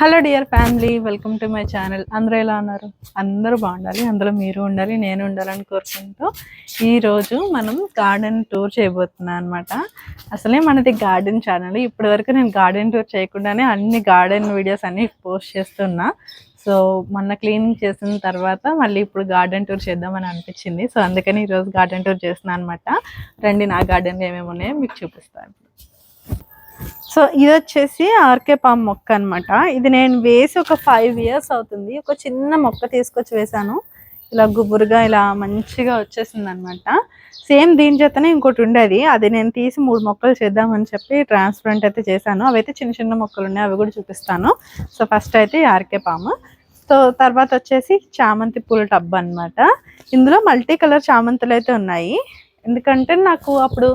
Hello dear family welcome to my channel. అందరూ ఎలా ఉన్నారు? అందరూ బాగుండాలి అందులో మీరు ఉండాలి నేను ఉండాలని కోరుకుంటూ ఈరోజు మనం గార్డెన్ టూర్ చేయబోతున్నాను అనమాట అసలే మనది గార్డెన్ ఛానల్ ఇప్పటివరకు నేను గార్డెన్ టూర్ చేయకుండానే అన్ని గార్డెన్ వీడియోస్ అన్ని పోస్ట్ చేస్తున్నా. సో మొన్న క్లీనింగ్ చేసిన తర్వాత మళ్ళీ ఇప్పుడు గార్డెన్ టూర్ చేద్దామని అనిపించింది. సో అందుకని ఈరోజు గార్డెన్ టూర్ చేస్తున్నాను అనమాట రండి నా గార్డెన్లో ఏమేమి ఉన్నాయో మీకు చూపిస్తాను. సో ఇది వచ్చేసి ఆర్కే పామ్ మొక్క అన్నమాట. ఇది నేను వేసి ఒక ఫైవ్ ఇయర్స్ అవుతుంది. ఒక చిన్న మొక్క తీసుకొచ్చి వేసాను. ఇలా గుబురుగా ఇలా మంచిగా వచ్చేసింది అనమాట సేమ్ దీని చేతనే ఇంకోటి ఉండేది. అది నేను తీసి మూడు మొక్కలు చేద్దామని చెప్పి ట్రాన్స్పరెంట్ అయితే చేశాను. అవైతే చిన్న చిన్న మొక్కలు ఉన్నాయి అవి కూడా చూపిస్తాను. సో ఫస్ట్ అయితే ఆర్కే పాము. సో తర్వాత వచ్చేసి చామంతి పూల టబ్ అన్నమాట. ఇందులో మల్టీ కలర్ చామంతులు అయితే ఉన్నాయి. ఎందుకంటే నాకు అప్పుడు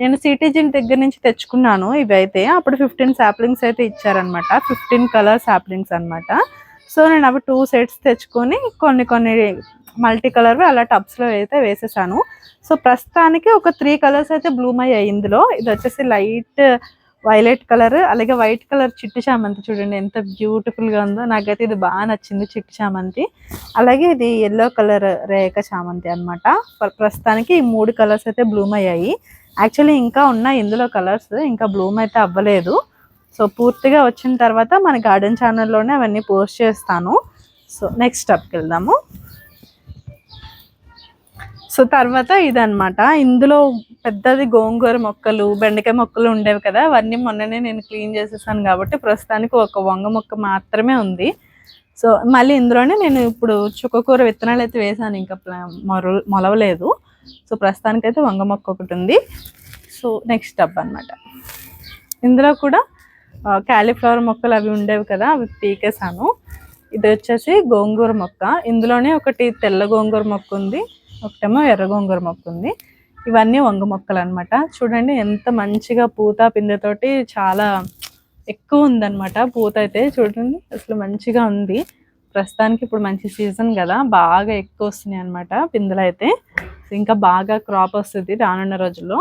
నేను సిటీజిన్ దగ్గర నుంచి తెచ్చుకున్నాను ఇవి అయితే అప్పుడు ఫిఫ్టీన్ సాప్లింగ్స్ అయితే ఇచ్చారనమాట ఫిఫ్టీన్ కలర్ సాప్లింగ్స్ అన్నమాట. సో నేను అవి టూ సెట్స్ తెచ్చుకొని కొన్ని కొన్ని మల్టీ కలర్వి అలా టబ్స్లో అయితే వేసేసాను. సో ప్రస్తుతానికి ఒక త్రీ కలర్స్ అయితే బ్లూమ్ అయ్యాయి ఇందులో. ఇది వచ్చేసి లైట్ వైలెట్ కలర్ అలాగే వైట్ కలర్ చిట్టు చామంతి చూడండి ఎంత బ్యూటిఫుల్గా ఉందో. నాకైతే ఇది బాగా నచ్చింది చిట్టు చామంతి. అలాగే ఇది ఎల్లో కలర్ రేఖ చామంతి అనమాట ప్రస్తుతానికి ఈ మూడు కలర్స్ అయితే బ్లూమ్ అయ్యాయి. యాక్చువల్లీ ఇంకా ఉన్నాయి ఇందులో కలర్స్ ఇంకా బ్లూమ్ అయితే అవ్వలేదు. సో పూర్తిగా వచ్చిన తర్వాత మన గార్డెన్ ఛానల్లోనే అవన్నీ పోస్ట్ చేస్తాను. సో నెక్స్ట్ స్టెప్కి వెళ్దాము. సో తర్వాత ఇదనమాట ఇందులో పెద్దది గోంగూర మొక్కలు బెండకాయ మొక్కలు ఉండేవి కదా అవన్నీ మొన్ననే నేను క్లీన్ చేసేసాను కాబట్టి ప్రస్తుతానికి ఒక వంగ మొక్క మాత్రమే ఉంది. సో మళ్ళీ ఇందులోనే నేను ఇప్పుడు చుక్కకూర విత్తనాలు అయితే వేసాను ఇంకా మొర మొలవలేదు. సో ప్రస్తుతానికైతే వంగ మొక్క ఒకటి ఉంది. సో నెక్స్ట్ టబ్ అన్నమాట. ఇందులో కూడా క్యాలీఫ్లవర్ మొక్కలు అవి ఉండేవి కదా అవి పీకేసాను ఇది వచ్చేసి గోంగూర మొక్క. ఇందులోనే ఒకటి తెల్ల గోంగూర మొక్క ఉంది. ఒకటేమో ఎర్ర గోంగూర మొక్క ఉంది ఇవన్నీ వంగ మొక్కలు అన్నమాట చూడండి ఎంత మంచిగా పూత పిందెతోటి చాలా ఎక్కువ ఉందన్నమాట పూత అయితే. చూడండి అసలు మంచిగా ఉంది. ప్రస్తుతానికి ఇప్పుడు మంచి సీజన్ కదా బాగా ఎక్కువ వస్తున్నాయి అనమాట పిందెలు అయితే. ఇంకా బాగా క్రాప్ వస్తుంది రానున్న రోజుల్లో.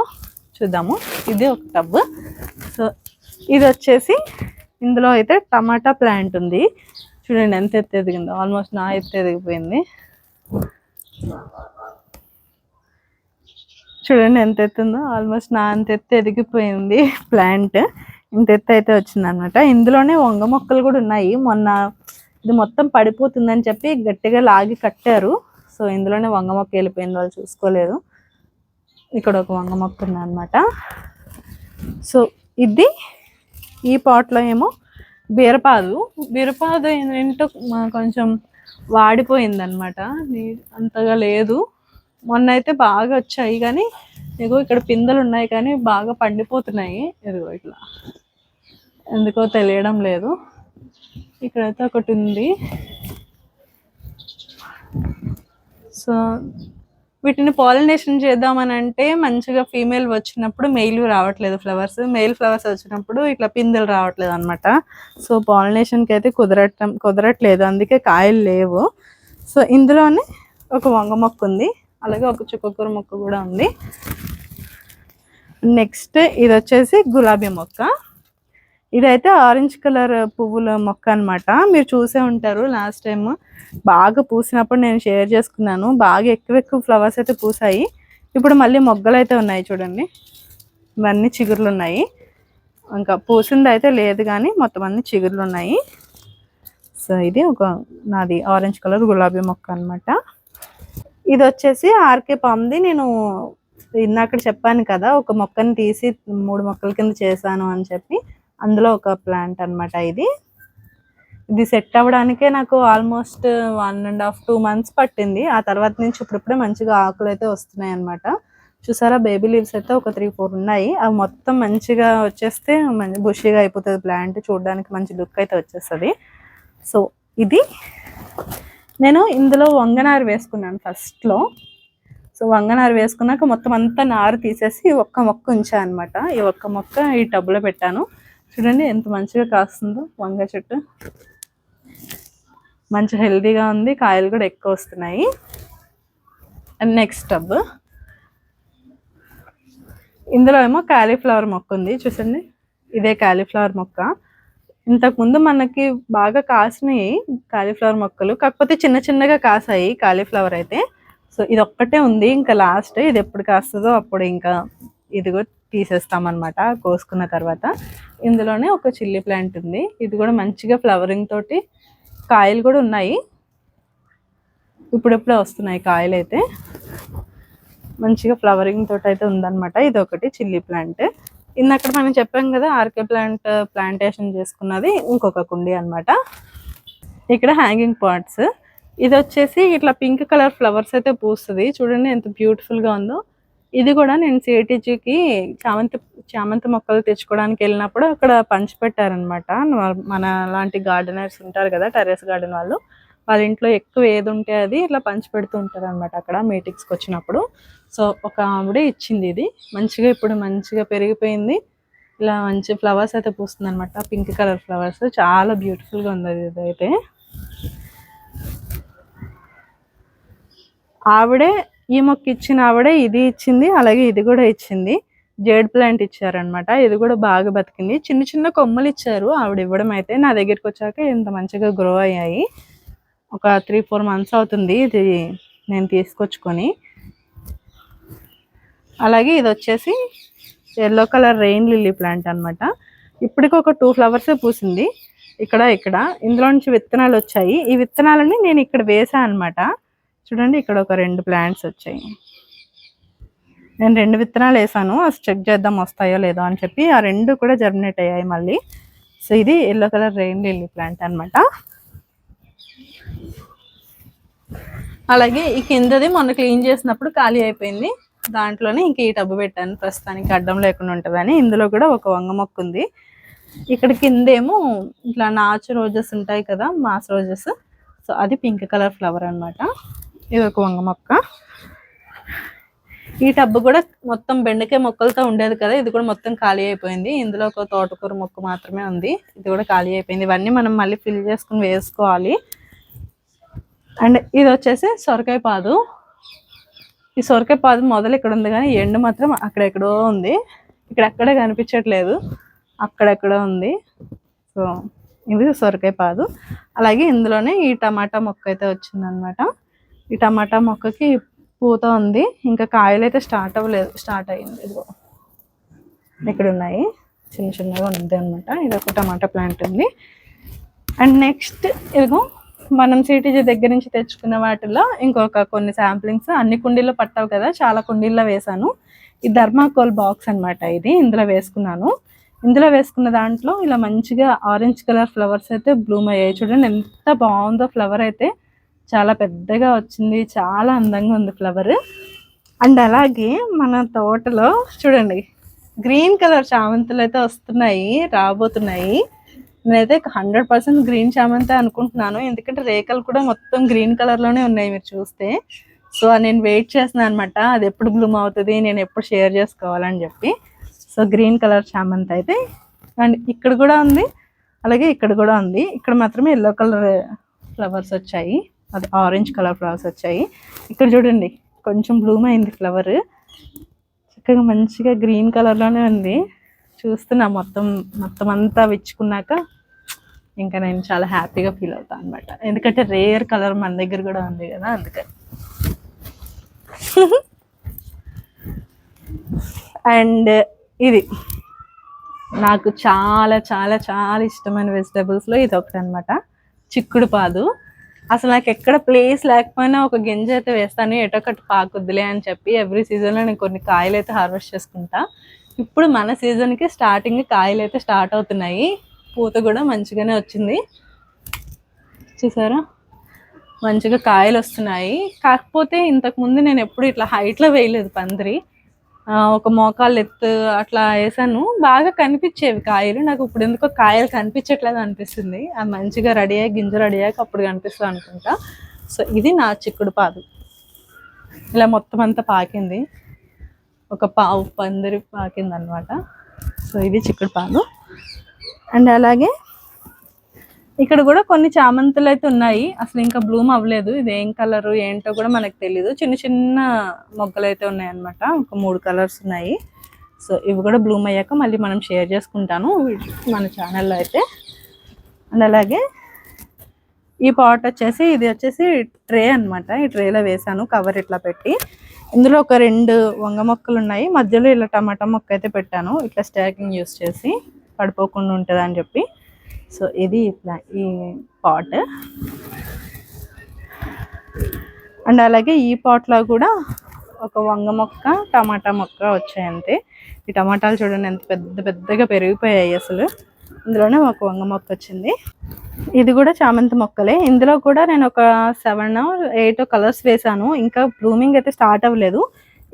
చూద్దాము. ఇది ఒక టబ్. సో ఇది వచ్చేసి ఇందులో అయితే టమాటా ప్లాంట్ ఉంది. చూడండి ఎంత ఎత్తు ఎదిగిందో. ఆల్మోస్ట్ నా ఎత్తు ఎదిగిపోయింది. చూడండి ఎంత ఎత్తుందో. ఆల్మోస్ట్ నా అంత ఎత్తు ఎదిగిపోయింది ప్లాంట్ ఇంత ఎత్తు అయితే వచ్చింది అనమాట ఇందులోనే వంగ మొక్కలు కూడా ఉన్నాయి. మొన్న ఇది మొత్తం పడిపోతుందని చెప్పి గట్టిగా లాగి కట్టారు. సో ఇందులోనే వంగ మొక్క వెళ్ళిపోయింది. వాళ్ళు చూసుకోలేదు. ఇక్కడ ఒక వంగ మొక్క ఉంది అనమాట సో ఇది ఈ పాట్లో ఏమో బీరపాదు. బీరపాదు ఏంటో మా- కొంచెం వాడిపోయింది అనమాట అంతగా లేదు. మొన్న అయితే బాగా వచ్చాయి కానీ ఇదిగో ఇక్కడ పిందెలు ఉన్నాయి కానీ బాగా పండిపోతున్నాయి. ఇదిగో ఇట్లా. ఎందుకో తెలియడం లేదు. ఇక్కడైతే ఒకటి ఉంది. సో వీటిని పాలినేషన్ చేద్దామని అంటే మంచిగా ఫీమేల్ వచ్చినప్పుడు మెయిల్ రావట్లేదు ఫ్లవర్స్ మెయిల్ ఫ్లవర్స్ వచ్చినప్పుడు ఇట్లా పిందెలు రావట్లేదు అనమాట సో పాలినేషన్కి అయితే కుదరటం కుదరట్లేదు. అందుకే కాయలు లేవు. సో ఇందులోనే ఒక వంగ మొక్క ఉంది అలాగే ఒక చుక్కకూర మొక్క కూడా ఉంది. నెక్స్ట్ ఇది వచ్చేసి గులాబీ మొక్క. ఇదైతే ఆరెంజ్ కలర్ పువ్వుల మొక్క అనమాట మీరు చూసే ఉంటారు లాస్ట్ టైం బాగా పూసినప్పుడు నేను షేర్ చేసుకున్నాను. బాగా ఎక్కువ ఎక్కువ ఫ్లవర్స్ అయితే పూసాయి. ఇప్పుడు మళ్ళీ మొగ్గలు అయితే ఉన్నాయి చూడండి. ఇవన్నీ చిగుర్లు ఉన్నాయి. ఇంకా పూసింది అయితే లేదు కానీ మొత్తం అన్ని చిగుర్లు ఉన్నాయి. సో ఇది ఒక నాది ఆరెంజ్ కలర్ గులాబీ మొక్క అనమాట ఇది వచ్చేసి ఆర్కే పామ్ది నేను ఇందాక చెప్పాను కదా ఒక మొక్కని తీసి మూడు మొక్కల కింద చేశాను అని చెప్పి అందులో ఒక ప్లాంట్ అన్నమాట ఇది. ఇది సెట్ అవ్వడానికే నాకు almost one and half two months పట్టింది. ఆ తర్వాత నుంచి ఇప్పుడిప్పుడే మంచిగా ఆకులు అయితే వస్తున్నాయి అన్నమాట. చూసారా బేబీ లీవ్స్ అయితే ఒక త్రీ ఫోర్ ఉన్నాయి. అవి మొత్తం మంచిగా వచ్చేస్తే మంచి బుషీగా అయిపోతుంది ప్లాంట్. చూడడానికి మంచి లుక్ అయితే వచ్చేస్తుంది. సో ఇది నేను ఇందులో వంగనారు వేసుకున్నాను ఫస్ట్లో సో వంగనారు వేసుకున్నాక మొత్తం అంతా నారు తీసేసి ఒక్క మొక్క ఉంచాను అనమాట ఈ ఒక్క మొక్క ఈ టబ్లో పెట్టాను. చూడండి ఎంత మంచిగా కాస్తుందో వంగ చెట్టు. మంచి హెల్దీగా ఉంది. కాయలు కూడా ఎక్కువ వస్తున్నాయి. And next tub. ఇందులో ఏమో కాలీఫ్లవర్ మొక్క ఉంది. చూసండి. ఇదే కాలీఫ్లవర్ మొక్క. ఇంతకుముందు మనకి బాగా కాసినాయి కాలీఫ్లవర్ మొక్కలు కాకపోతే చిన్న చిన్నగా కాసాయి కాలీఫ్లవర్ అయితే. సో ఇది ఒక్కటే ఉంది. ఇంకా లాస్ట్ ఇది ఎప్పుడు కాస్తుందో అప్పుడు ఇంకా ఇది కూడా తీసేస్తామన్నమాట కోసుకున్న తర్వాత. ఇందులోనే ఒక చిల్లీ ప్లాంట్ ఉంది. ఇది కూడా మంచిగా ఫ్లవరింగ్ తోటి కాయలు కూడా ఉన్నాయి. ఇప్పుడెప్పుడే వస్తున్నాయి కాయలు అయితే మంచిగా ఫ్లవరింగ్ తోటి అయితే ఉందన్నమాట. ఇది ఒకటి చిల్లీ ప్లాంట్. ఇందక్కడ మనం చెప్పాం కదా ఆర్కే ప్లాంట్ ప్లాంటేషన్ చేసుకున్నది ఇంకొక కుండి అన్నమాట. ఇక్కడ హ్యాంగింగ్ పాట్స్. ఇది వచ్చేసి ఇట్లా పింక్ కలర్ ఫ్లవర్స్ అయితే పూస్తుంది. చూడండి ఎంత బ్యూటిఫుల్గా గా ఉందో. ఇది కూడా నేను సిఐటీజీకి చామంతి చామంతి మొక్కలు తెచ్చుకోవడానికి వెళ్ళినప్పుడు అక్కడ పంచిపెట్టారనమాట మన లాంటి గార్డెనర్స్ ఉంటారు కదా టెర్రస్ గార్డెన్ వాళ్ళు. వాళ్ళ ఇంట్లో ఎక్కువ ఏది ఉంటే అది ఇట్లా పంచి పెడుతూ ఉంటారు అనమాట అక్కడ మీటింగ్స్కి వచ్చినప్పుడు. సో ఒక ఆవిడ ఇచ్చింది ఇది. మంచిగా ఇప్పుడు మంచిగా పెరిగిపోయింది. ఇలా మంచి ఫ్లవర్స్ అయితే పూస్తుంది అనమాట పింక్ కలర్ ఫ్లవర్స్ చాలా బ్యూటిఫుల్గా గా ఉంది అది ఇదైతే. ఆవిడే ఈ మొక్క ఇచ్చిన ఆవిడే ఇది ఇచ్చింది అలాగే ఇది కూడా ఇచ్చింది. జేడ్ ప్లాంట్ ఇచ్చారనమాట ఇది కూడా బాగా బతికింది. చిన్న చిన్న కొమ్మలు ఇచ్చారు. ఆవిడ ఇవ్వడం అయితే నా దగ్గరికి వచ్చాక ఇంత మంచిగా గ్రో అయ్యాయి. ఒక త్రీ ఫోర్ మంత్స్ అవుతుంది. ఇది నేను తీసుకొచ్చుకొని. అలాగే ఇది వచ్చేసి yellow colour rain lily plant అనమాట ఇప్పటికి ఒక టూ ఫ్లవర్సే పూసింది. ఇక్కడ ఇక్కడ. ఇందులో నుంచి విత్తనాలు వచ్చాయి. ఈ విత్తనాలని నేను ఇక్కడ వేసాను అనమాట చూడండి ఇక్కడ ఒక రెండు ప్లాంట్స్ వచ్చాయి. నేను రెండు విత్తనాలు వేసాను అసలు చెక్ చేద్దాం వస్తాయో లేదో అని చెప్పి ఆ రెండు కూడా జర్మినేట్ అయ్యాయి మళ్ళీ. సో ఇది yellow colour rain lily plant అనమాట అలాగే ఈ కిందది మొన్న క్లీన్ చేసినప్పుడు ఖాళీ అయిపోయింది. దాంట్లోనే ఇంక ఈ టబ్బు పెట్టాను. ప్రస్తుతానికి అడ్డం లేకుండా ఉంటుందని. ఇందులో కూడా ఒక వంగ మొక్క ఉంది. ఇక్కడ కిందేమో ఇట్లా నాచు రోజెస్ ఉంటాయి కదా మాస్ రోజెస్. సో అది పింక్ కలర్ ఫ్లవర్ అన్నమాట. ఇది ఒక వంగ మొక్క. ఈ టబ్బు కూడా మొత్తం బెండకాయ మొక్కలతో ఉండేది కదా ఇది కూడా మొత్తం ఖాళీ అయిపోయింది. ఇందులో ఒక తోటకూర మొక్క మాత్రమే ఉంది. ఇది కూడా ఖాళీ అయిపోయింది. ఇవన్నీ మనం మళ్ళీ ఫిల్ చేసుకుని వేసుకోవాలి. అండ్ ఇది వచ్చేసి సొరకాయ పాదు. ఈ సొరకాయ పాదు మొదలు ఇక్కడ ఉంది కానీ ఎండు మాత్రం అక్కడెక్కడో ఉంది. ఇక్కడక్కడ కనిపించట్లేదు. అక్కడెక్కడో ఉంది. సో ఇది సొరకాయ పాదు. అలాగే ఇందులోనే ఈ టమాటా మొక్క అయితే వచ్చిందనమాట. ఈ టమాటా మొక్కకి పూత ఉంది. ఇంకా కాయలు అయితే స్టార్ట్ అవ్వలేదు. స్టార్ట్ అయ్యింది. ఇదిగో. ఇక్కడ ఉన్నాయి. చిన్న చిన్నగా ఉంది అనమాట ఇది ఒక టమాటా ప్లాంట్ ఉంది. అండ్ నెక్స్ట్ ఇదిగో మనం సిటీజీ దగ్గర నుంచి తెచ్చుకున్న వాటిలో ఇంకొక కొన్ని శాంప్లింగ్స్ అన్ని కుండీల్లో పట్టావు కదా చాలా కుండీల్లో వేసాను ఈ ధర్మాకోల్ బాక్స్ అనమాట ఇది ఇందులో వేసుకున్నాను. ఇందులో వేసుకున్న దాంట్లో ఇలా మంచిగా ఆరెంజ్ కలర్ ఫ్లవర్స్ అయితే బ్లూమ్ అయ్యాయి. చూడండి ఎంత బాగుందో ఫ్లవర్ అయితే. చాలా పెద్దగా వచ్చింది చాలా అందంగా ఉంది ఫ్లవర్ అండ్ అలాగే మన తోటలో చూడండి గ్రీన్ కలర్ చామంతులు అయితే వస్తున్నాయి రాబోతున్నాయి. నేనైతే హండ్రెడ్ పర్సెంట్ గ్రీన్ చామంతి అనుకుంటున్నాను. ఎందుకంటే రేఖలు కూడా మొత్తం గ్రీన్ కలర్లోనే ఉన్నాయి మీరు చూస్తే. సో నేను వెయిట్ చేస్తున్నాను అనమాట అది ఎప్పుడు బ్లూమ్ అవుతుంది నేను ఎప్పుడు షేర్ చేసుకోవాలని చెప్పి. సో గ్రీన్ కలర్ చామంతి అయితే. అండ్ ఇక్కడ కూడా ఉంది. అలాగే ఇక్కడ కూడా ఉంది. ఇక్కడ మాత్రమే ఎల్లో కలర్ ఫ్లవర్స్ వచ్చాయి. అది ఆరెంజ్ కలర్ ఫ్లవర్స్ వచ్చాయి. ఇక్కడ చూడండి కొంచెం బ్లూమ్ అయింది ఫ్లవర్ చక్కగా మంచిగా గ్రీన్ కలర్లోనే ఉంది. చూస్తున్నా మొత్తం మొత్తం అంతా విచ్చుకున్నాక. ఇంకా నేను చాలా హ్యాపీగా ఫీల్ అవుతాను అనమాట ఎందుకంటే రేర్ కలర్ మన దగ్గర కూడా ఉంది కదా అందుకని అండ్ ఇది. నాకు చాలా చాలా చాలా ఇష్టమైన వెజిటబుల్స్లో ఇది ఒకటి అనమాట చిక్కుడు పాదు. అసలు నాకు ఎక్కడ ప్లేస్ లేకపోయినా ఒక గింజ అయితే వేస్తాను ఎటొకటి ఒకటి అని చెప్పి ఎవ్రీ సీజన్లో నేను కొన్ని కాయలు అయితే హార్వెస్ట్ చేసుకుంటా. ఇప్పుడు మన సీజన్కి స్టార్టింగ్ కాయలు అయితే స్టార్ట్ అవుతున్నాయి. పూత కూడా మంచిగానే వచ్చింది. చూసారా? మంచిగా కాయలు వస్తున్నాయి. కాకపోతే ఇంతకుముందు నేను ఎప్పుడు ఇట్లా హైట్లో వేయలేదు పందిరి. ఒక మోకాలు ఎత్తు అట్లా వేసాను. బాగా కనిపించేవి కాయలు. నాకు ఇప్పుడు ఎందుకో కాయలు కనిపించట్లేదు అనిపిస్తుంది. అది మంచిగా రెడీ అయ్యి గింజ రెడీ అయ్యాక అప్పుడు కనిపిస్తుంది అనుకుంటా. సో ఇది నా చిక్కుడు పాదు. ఇలా మొత్తం అంతా పాకింది. ఒక పావు పందిరి పాకింది అనమాట సో ఇది చిక్కుడు పాదు. అండ్ అలాగే ఇక్కడ కూడా కొన్ని చామంతులు అయితే ఉన్నాయి. అసలు ఇంకా బ్లూమ్ అవ్వలేదు. ఇది ఏం కలర్ ఏంటో కూడా మనకు తెలియదు చిన్న చిన్న మొగ్గలు అయితే ఉన్నాయన్నమాట. ఒక మూడు కలర్స్ ఉన్నాయి. సో ఇవి కూడా బ్లూమ్ అయ్యాక మళ్ళీ మనం షేర్ చేసుకుంటాను మన ఛానల్లో అయితే. అండ్ అలాగే ఈ పాట్ వచ్చేసి ఇది వచ్చేసి ట్రే అన్నమాట. ఈ ట్రేలో వేసాను కవర్ ఇట్లా పెట్టి. ఇందులో ఒక రెండు వంగ మొక్కలు ఉన్నాయి. మధ్యలో ఇలా టమాటా మొక్క అయితే పెట్టాను. ఇట్లా స్టాకింగ్ యూస్ చేసి. పడిపోకుండా ఉంటుంది అని చెప్పి. సో ఇది ఇట్లా ఈ పాట్. అండ్ అలాగే ఈ పాట్లో కూడా ఒక వంగ మొక్క టమాటా మొక్క వచ్చాయి అంతే. ఈ టమాటాలు చూడండి ఎంత పెద్ద పెద్దగా పెరిగిపోయాయి అసలు. ఇందులోనే ఒక వంగ మొక్క వచ్చింది. ఇది కూడా చామంతి మొక్కలే. ఇందులో కూడా నేను ఒక సెవెన్ ఎయిట్ కలర్స్ వేసాను ఇంకా బ్లూమింగ్ అయితే స్టార్ట్ అవ్వలేదు.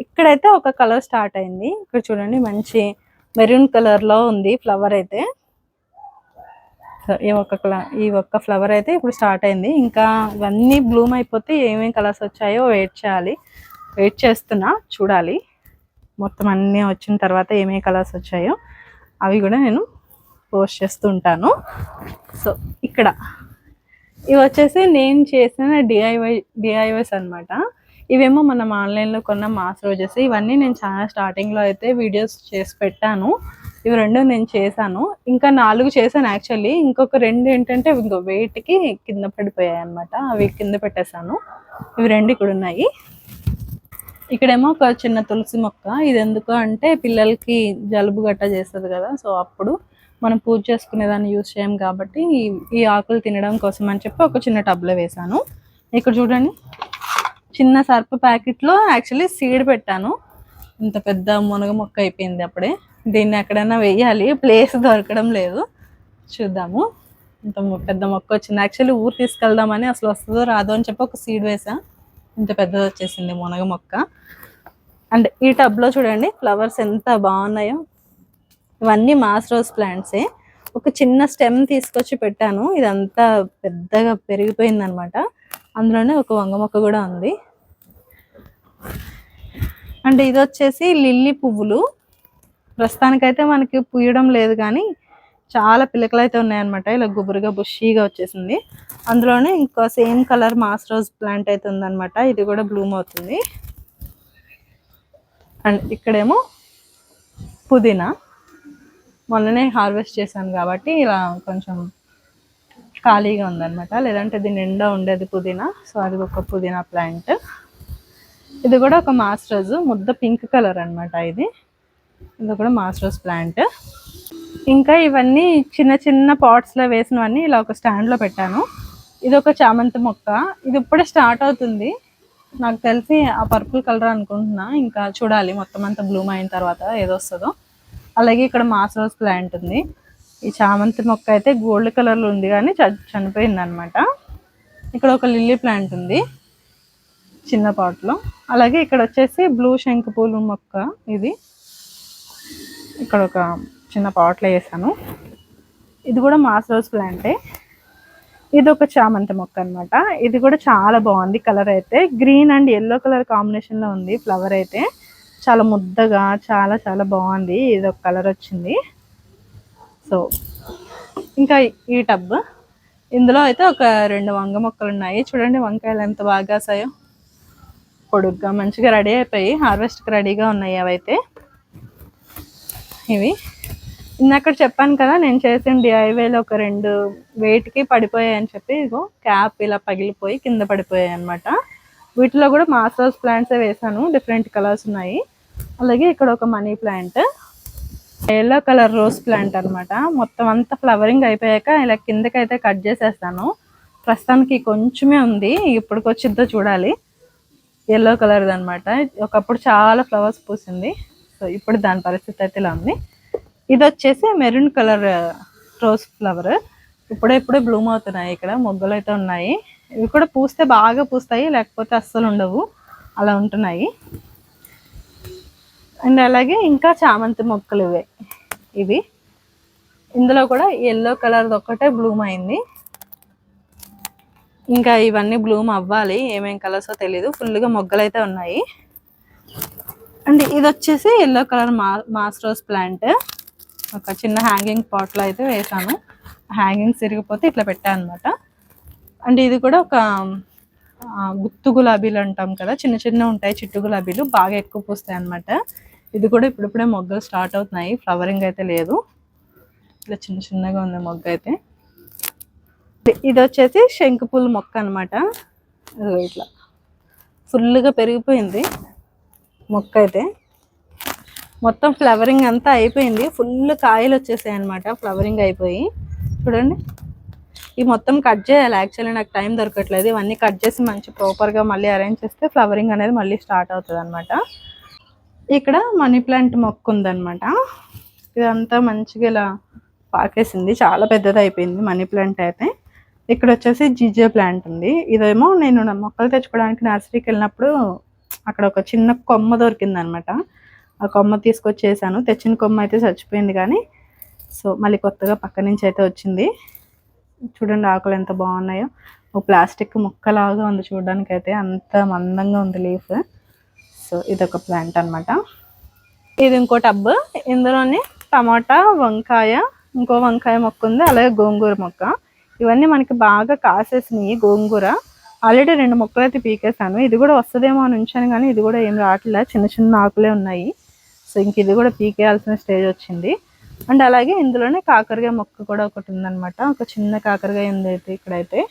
ఇక్కడైతే ఒక కలర్ స్టార్ట్ అయింది. ఇక్కడ చూడండి మంచి మెరూన్ కలర్లో ఉంది ఫ్లవర్ అయితే. సో ఈ ఒక్క ఈ ఒక్క ఫ్లవర్ అయితే ఇప్పుడు స్టార్ట్ అయింది. ఇంకా ఇవన్నీ బ్లూమ్ అయిపోతే ఏమేమి కలర్స్ వచ్చాయో వెయిట్ చేయాలి. వెయిట్ చేస్తున్నా చూడాలి. మొత్తం అన్నీ వచ్చిన తర్వాత ఏమేమి కలర్స్ వచ్చాయో అవి కూడా నేను పోస్ట్ చేస్తూ ఉంటాను సో ఇక్కడ. ఇవి వచ్చేసి నేను చేసిన డిఐవై డిఐవైస్ అనమాట ఇవేమో మనం ఆన్లైన్లో కొన్న మాస్ రోజెస్. ఇవన్నీ నేను చాలా స్టార్టింగ్లో అయితే వీడియోస్ చేసి పెట్టాను. ఇవి రెండు నేను చేశాను. ఇంకా నాలుగు చేశాను యాక్చువల్లీ. ఇంకొక రెండు ఏంటంటే ఇంకో వెయిట్కి కింద పడిపోయాయి అనమాట అవి కింద పెట్టేశాను. ఇవి రెండు ఇక్కడ ఉన్నాయి. ఇక్కడేమో ఒక చిన్న తులసి మొక్క. ఇది ఎందుకు అంటే పిల్లలకి జలుబు గట్ట చేస్తుంది కదా. సో అప్పుడు మనం పూజ చేసుకునే దాన్ని యూజ్ చేయం కాబట్టి ఈ- ఈ ఆకులు తినడం కోసం అని చెప్పి ఒక చిన్న టబ్లో వేశాను. ఇక్కడ చూడండి. చిన్న సర్ప ప్యాకెట్లో యాక్చువల్లీ సీడ్ పెట్టాను. ఇంత పెద్ద మునగ మొక్క అయిపోయింది అప్పుడే. దీన్ని ఎక్కడైనా వేయాలి ప్లేస్ దొరకడం లేదు. చూద్దాము. ఇంత పెద్ద మొక్క వచ్చింది. యాక్చువల్లీ ఊరు తీసుకెళ్దామని అసలు వస్తుందో రాదో అని చెప్పి ఒక సీడ్ వేసా. ఇంత పెద్దది వచ్చేసింది మునగ మొక్క. అండ్ ఈ టబ్లో చూడండి ఫ్లవర్స్ ఎంత బాగున్నాయో. ఇవన్నీ మాస్ రోజ్ ప్లాంట్సే. ఒక చిన్న స్టెమ్ తీసుకొచ్చి పెట్టాను. ఇదంతా పెద్దగా పెరిగిపోయింది అనమాట అందులోనే ఒక వంగ మొక్క కూడా ఉంది. అండ్ ఇది వచ్చేసి లిల్లీ పువ్వులు. ప్రస్తుతానికైతే మనకి పూయడం లేదు కానీ చాలా పిలకలు అయితే ఉన్నాయన్నమాట. ఇలా గుబురుగా బుషీగా వచ్చేసింది. అందులోనే ఇంకో same colour moss rose plant అయితే ఉందన్నమాట. ఇది కూడా బ్లూమ్ అవుతుంది. అండ్ ఇక్కడేమో పుదీనా. మొన్ననే హార్వెస్ట్ చేశాను కాబట్టి ఇలా కొంచెం ఖాళీగా ఉందన్నమాట. లేదంటే దీని నిండా ఉండేది పుదీనా. సో అది ఒక పుదీనా ప్లాంట్. ఇది కూడా ఒక మాస్టర్స్ ముద్ద పింక్ కలర్ అన్నమాట ఇది. ఇది కూడా మాస్టర్స్ ప్లాంట్. ఇంకా ఇవన్నీ చిన్న చిన్న పాట్స్లో వేసినవన్నీ ఇలా ఒక స్టాండ్లో పెట్టాను. ఇది ఒక చామంతి మొక్క. ఇది ఇప్పుడే స్టార్ట్ అవుతుంది. నాకు తెలిసి ఆ పర్పుల్ కలర్ అనుకుంటున్నా. ఇంకా చూడాలి. మొత్తం అంతా బ్లూమ్ అయిన తర్వాత ఏదో వస్తుందో అలాగే ఇక్కడ మాస్ రోజ్ ప్లాంట్ ఉంది. ఈ చామంతి మొక్క అయితే గోల్డ్ కలర్లో ఉంది కానీ చనిపోయింది అనమాట ఇక్కడ ఒక లిల్లీ ప్లాంట్ ఉంది చిన్న పాట్లో అలాగే ఇక్కడ వచ్చేసి బ్లూ శంఖ పూలు మొక్క ఇది. ఇక్కడ ఒక చిన్న పాట్లో వేసాను. ఇది కూడా మాస్ రోజ్ ప్లాంటే. ఇది ఒక చామంతి మొక్క అన్నమాట. ఇది కూడా చాలా బాగుంది కలర్ అయితే. గ్రీన్ అండ్ ఎల్లో కలర్ కాంబినేషన్లో ఉంది ఫ్లవర్ అయితే. చాలా ముద్దగా చాలా చాలా బాగుంది. ఇది ఒక కలర్ వచ్చింది. సో ఇంకా ఈ టబ్. ఇందులో అయితే ఒక రెండు వంగ మొక్కలు ఉన్నాయి. చూడండి వంకాయలు ఎంత బాగా కాసాయో. పొడుగ్గా మంచిగా రెడీ అయిపోయి హార్వెస్ట్కి రెడీగా ఉన్నాయి అవైతే. ఇవి. ఇందాక చెప్పాను కదా నేను చేసిన డిఐవేలో ఒక రెండు వెయిట్కి పడిపోయాయి అని చెప్పి ఇగో క్యాప్ ఇలా పగిలిపోయి కింద పడిపోయాయి అనమాట వీటిలో కూడా మాస్టర్స్ ప్లాంట్సే వేసాను. డిఫరెంట్ కలర్స్ ఉన్నాయి. అలాగే ఇక్కడ ఒక money plant. Yellow colour rose plant అన్నమాట. మొత్తం అంతా ఫ్లవరింగ్ అయిపోయాక ఇలా కిందకైతే కట్ చేసేస్తాను. ప్రస్తుతానికి కొంచెమే ఉంది ఇప్పటికి వచ్చిద్దో చూడాలి ఎల్లో కలర్ది అనమాట ఒకప్పుడు చాలా ఫ్లవర్స్ పూసింది. సో ఇప్పుడు దాని పరిస్థితి అయితే ఇలా ఉంది. ఇది వచ్చేసి మెరూన్ కలర్ రోజ్ ఫ్లవర్ ఇప్పుడే ఇప్పుడే బ్లూమ్ అవుతున్నాయి ఇక్కడ మొగ్గలు అయితే ఉన్నాయి. ఇవి కూడా పూస్తే బాగా పూస్తాయి లేకపోతే అస్సలు ఉండవు. అలా ఉంటున్నాయి. అండ్ అలాగే ఇంకా చామంతి మొక్కలు ఇవే. ఇవి. ఇందులో కూడా ఎల్లో కలర్ది ఒక్కటే బ్లూమ్ అయింది. ఇంకా ఇవన్నీ బ్లూమ్ అవ్వాలి ఏమేం కలర్సో తెలీదు. ఫుల్గా మొగ్గలు అయితే ఉన్నాయి. అండ్ ఇది వచ్చేసి ఎల్లో కలర్ మా మాస్ట్రోస్ ప్లాంట్. ఒక చిన్న హ్యాంగింగ్ పాట్లో అయితే వేసాను హ్యాంగింగ్స్ సిరిగిపోతే ఇట్లా పెట్టాను అనమాట అండ్ ఇది కూడా ఒక గుత్తు గులాబీలు అంటాం కదా చిన్న చిన్న ఉంటాయి చిట్టు గులాబీలు బాగా ఎక్కువ పూస్తాయి అనమాట ఇది కూడా ఇప్పుడిప్పుడే మొగ్గలు స్టార్ట్ అవుతున్నాయి. ఫ్లవరింగ్ అయితే లేదు. ఇలా చిన్న చిన్నగా ఉంది మొగ్గ అయితే. ఇది వచ్చేసి శంకుపూల మొక్క అనమాట ఇట్లా. ఫుల్గా పెరిగిపోయింది మొక్క అయితే. మొత్తం ఫ్లవరింగ్ అంతా అయిపోయింది. ఫుల్ కాయలు వచ్చేసాయి అనమాట ఫ్లవరింగ్ అయిపోయి. చూడండి. ఈ మొత్తం కట్ చేయాలి. యాక్చువల్లీ నాకు టైం దొరకట్లేదు. ఇవన్నీ కట్ చేసి మంచి ప్రాపర్గా మళ్ళీ అరేంజ్ చేస్తే ఫ్లవరింగ్ అనేది మళ్ళీ స్టార్ట్ అవుతుంది అనమాట ఇక్కడ మనీ ప్లాంట్ మొక్క ఉందన్నమాట ఇదంతా మంచిగా ఇలా పాకేసింది. చాలా పెద్దది అయిపోయింది మనీ ప్లాంట్ అయితే. ఇక్కడ వచ్చేసి జిజే ప్లాంట్ ఉంది. ఇదేమో నేను మొక్కలు తెచ్చుకోవడానికి నర్సరీకి వెళ్ళినప్పుడు అక్కడ ఒక చిన్న కొమ్మ దొరికింది అనమాట ఆ కొమ్మ తీసుకొచ్చేసాను. తెచ్చిన కొమ్మ అయితే చచ్చిపోయింది కానీ సో మళ్ళీ కొత్తగా పక్క నుంచి అయితే వచ్చింది. చూడండి ఆకులు ఎంత బాగున్నాయో. ఓ ప్లాస్టిక్ ముక్కలాగా ఉంది చూడడానికి అయితే అంత మందంగా ఉంది లీఫ్. సో ఇది ఒక ప్లాంట్ అనమాట ఇది ఇంకో టబ్ ఇందులోనే టమాటా వంకాయ ఇంకో వంకాయ మొక్క ఉంది అలాగే గోంగూర మొక్క. ఇవన్నీ మనకి బాగా కాసేసినాయి గోంగూర. ఆల్రెడీ రెండు మొక్కలు అయితే పీకేసాను ఇది కూడా వస్తుందేమో అని ఉంచాను కానీ ఇది కూడా ఏం రావట్లేదు చిన్న చిన్న ఆకులే ఉన్నాయి. సో ఇంక ఇది కూడా పీకేయాల్సిన స్టేజ్ వచ్చింది. అండ్ అలాగే ఇందులోనే కాకరకాయ మొక్క కూడా ఒకటి ఉందన్నమాట. ఒక చిన్న కాకరకాయ ఉంది అయితే ఇక్కడైతే.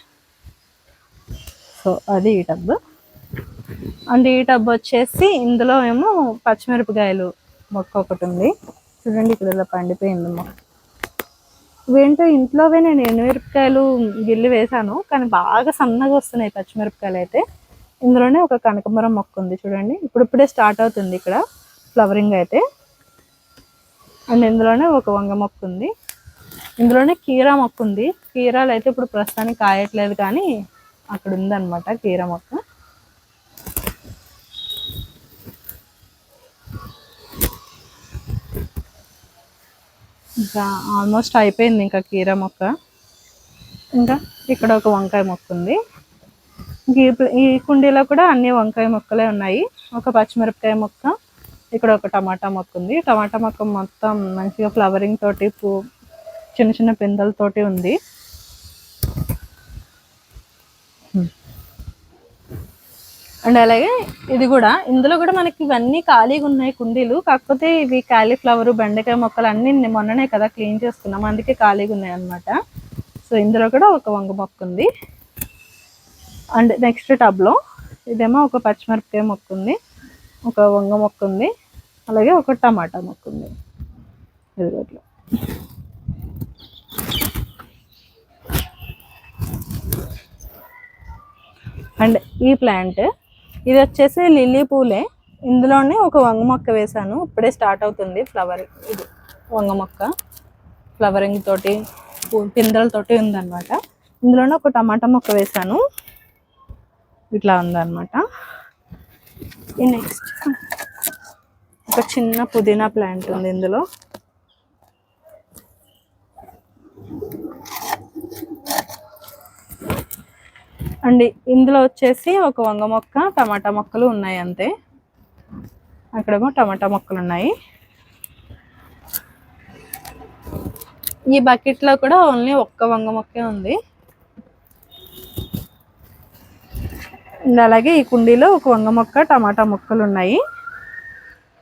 సో అది ఈ టబ్ అండ్ ఈ టబ్ వచ్చేసి ఇందులో ఏమో పచ్చిమిరపకాయలు మొక్క ఒకటి ఉంది. చూడండి ఇక్కడ ఇలా పండిపోయింది మొక్క. ఇవేంటో ఇంట్లోవే నేను ఎండుమిరపకాయలు గిల్లి వేశాను కానీ బాగా సన్నగా వస్తున్నాయి పచ్చిమిరపకాయలు అయితే. ఇందులోనే ఒక కనకమరం మొక్క ఉంది చూడండి. ఇప్పుడిప్పుడే స్టార్ట్ అవుతుంది ఇక్కడ ఫ్లవరింగ్ అయితే. అండ్ ఇందులోనే ఒక వంగ మొక్క ఉంది. ఇందులోనే కీరా మొక్క ఉంది. కీరాలు అయితే ఇప్పుడు ప్రస్తుతానికి కాయట్లేదు కానీ అక్కడ ఉందన్నమాట కీరా మొక్క. ఇంకా ఆల్మోస్ట్ అయిపోయింది ఇంకా కీర మొక్క. ఇంకా ఇక్కడ ఒక వంకాయ మొక్క ఉంది. ఈ ఈ కుండీలో కూడా అన్ని వంకాయ మొక్కలే ఉన్నాయి. ఒక పచ్చిమిరపకాయ మొక్క ఇక్కడ ఒక టమాటా మొక్క ఉంది. టమాటా మొక్క మొత్తం మంచిగా ఫ్లవరింగ్ తోటి పూ చిన్న చిన్న పిందెలతోటి ఉంది. అండ్ అలాగే ఇది కూడా ఇందులో కూడా మనకి ఇవన్నీ ఖాళీగా ఉన్నాయి కుండీలు. కాకపోతే ఇవి కాలీఫ్లవర్ బెండకాయ మొక్కలు అన్ని మొన్ననే కదా క్లీన్ చేసుకున్నాం. అందుకే ఖాళీగా ఉన్నాయి అనమాట సో ఇందులో కూడా ఒక వంగ మొక్క ఉంది. అండ్ నెక్స్ట్ టబ్లో ఇదేమో ఒక పచ్చిమిరపకాయ మొక్క ఉంది. ఒక వంగ మొక్క ఉంది. అలాగే ఒక టమాటా మొక్క ఉంది. ఇదిగోట్లో అండ్ ఈ ప్లాంట్ ఇది వచ్చేసి లిల్లీ పూలే. ఇందులోనే ఒక వంగ మొక్క వేశాను. ఇప్పుడే స్టార్ట్ అవుతుంది ఫ్లవర్ ఇది. వంగ మొక్క. ఫ్లవరింగ్ తోటి పిందెలతోటి ఉందన్నమాట. ఇందులోనే ఒక టమాటా మొక్క వేశాను. ఇట్లా ఉందన్నమాట. ఈ నెక్స్ట్ ఒక చిన్న పుదీనా ప్లాంట్ ఉంది ఇందులో. అండ్ ఇందులో వచ్చేసి ఒక వంగ మొక్క టమాటా మొక్కలు ఉన్నాయి అంతే. అక్కడేమో టమాటా మొక్కలు ఉన్నాయి. ఈ బకెట్లో కూడా ఓన్లీ ఒక్క వంగ మొక్కే ఉంది. అండ్ అలాగే ఈ కుండీలో ఒక వంగ మొక్క టమాటా మొక్కలు ఉన్నాయి.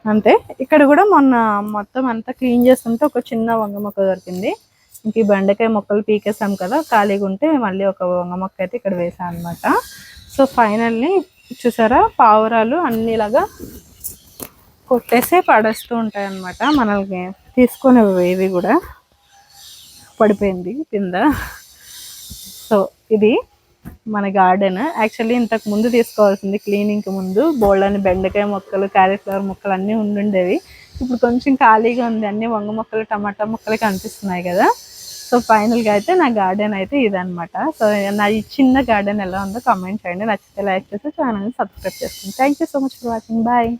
అంతే. ఇక్కడ కూడా మొన్న మొత్తం అంతా క్లీన్ చేస్తుంటే ఒక చిన్న వంగ మొక్క దొరికింది. ఇంక ఈ బెండకాయ మొక్కలు పీకేసాం కదా ఖాళీగా ఉంటే మళ్ళీ ఒక వంగ మొక్క అయితే ఇక్కడ వేసాం అనమాట సో ఫైనల్లీ చూసారా పావురాలు అన్నిలాగా కొట్టేసి పడేస్తూ ఉంటాయి అనమాట మనల్ని తీసుకొని ఇవి కూడా పడిపోయింది కింద. సో ఇది మన గార్డెన్. యాక్చువల్లీ ఇంతకు ముందు తీసుకోవాల్సింది క్లీనింగ్ ముందు. బోల్డ్ అని బెండకాయ మొక్కలు క్యాలీఫ్లవర్ మొక్కలు అన్నీ ఉండుండేవి. ఇప్పుడు కొంచెం ఖాళీగా ఉంది. అన్ని వంగ మొక్కలు టమాటా మొక్కలు కనిపిస్తున్నాయి కదా. సో ఫైనల్గా అయితే నా గార్డెన్ అయితే ఇదనమాట సో నా ఈ చిన్న గార్డెన్ ఎలా ఉందో కామెంట్ చేయండి. నచ్చితే లైక్ చేసి ఛానల్ని సబ్స్క్రైబ్ చేసుకోండి. Thank you so much for watching bye